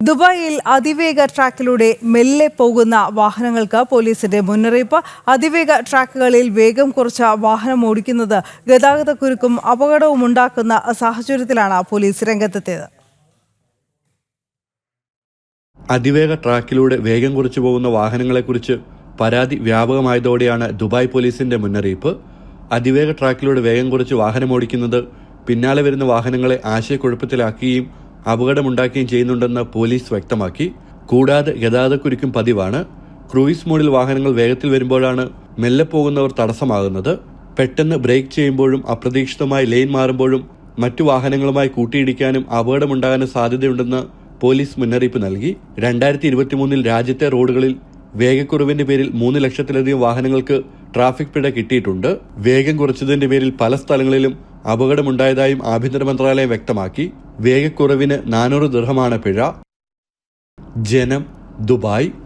ദുബായിൽ അതിവേഗ ട്രാക്കിലൂടെ മെല്ലെ പോകുന്ന വാഹനങ്ങൾക്ക് പോലീസിന്റെ മുന്നറിയിപ്പ്. അതിവേഗ ട്രാക്കുകളിൽ വേഗം കുറച്ച വാഹനം ഓടിക്കുന്നത് ഗതാഗതക്കുരുക്കും അപകടവും ഉണ്ടാക്കുന്ന സാഹചര്യത്തിലാണ് പോലീസ് രംഗത്തെത്തിയത്. അതിവേഗ ട്രാക്കിലൂടെ വേഗം കുറച്ചു പോകുന്ന വാഹനങ്ങളെക്കുറിച്ച് പരാതി വ്യാപകമായതോടെയാണ് ദുബായ് പോലീസിന്റെ മുന്നറിയിപ്പ്. അതിവേഗ ട്രാക്കിലൂടെ വേഗം കുറച്ച് വാഹനം ഓടിക്കുന്നത് പിന്നാലെ വരുന്ന വാഹനങ്ങളെ ആശയക്കുഴപ്പത്തിലാക്കുകയും അപകടമുണ്ടാക്കുകയും ചെയ്യുന്നുണ്ടെന്ന് പോലീസ് വ്യക്തമാക്കി. കൂടാതെ ഗതാഗതക്കുരുക്കും പതിവാണ്. ക്രൂയിസ് മോഡിൽ വാഹനങ്ങൾ വേഗത്തിൽ വരുമ്പോഴാണ് മെല്ലെ പോകുന്നവർ തടസ്സമാകുന്നത്. പെട്ടെന്ന് ബ്രേക്ക് ചെയ്യുമ്പോഴും അപ്രതീക്ഷിതമായി ലൈൻ മാറുമ്പോഴും മറ്റു വാഹനങ്ങളുമായി കൂട്ടിയിടിക്കാനും അപകടമുണ്ടാകാനും സാധ്യതയുണ്ടെന്ന് പോലീസ് മുന്നറിയിപ്പ് നൽകി. രണ്ടായിരത്തി ഇരുപത്തിമൂന്നിൽ രാജ്യത്തെ റോഡുകളിൽ വേഗക്കുറവിന്റെ പേരിൽ മൂന്ന് ലക്ഷത്തിലധികം വാഹനങ്ങൾക്ക് ട്രാഫിക് പിഴ കിട്ടിയിട്ടുണ്ട്. വേഗം കുറച്ചതിന്റെ പേരിൽ പല സ്ഥലങ്ങളിലും അപകടമുണ്ടായതായും ആഭ്യന്തര മന്ത്രാലയം വ്യക്തമാക്കി. വേഗക്കുറവിന് നാനൂറ് ദൃഹമാണ് പിഴ. ജനം ദുബായ്.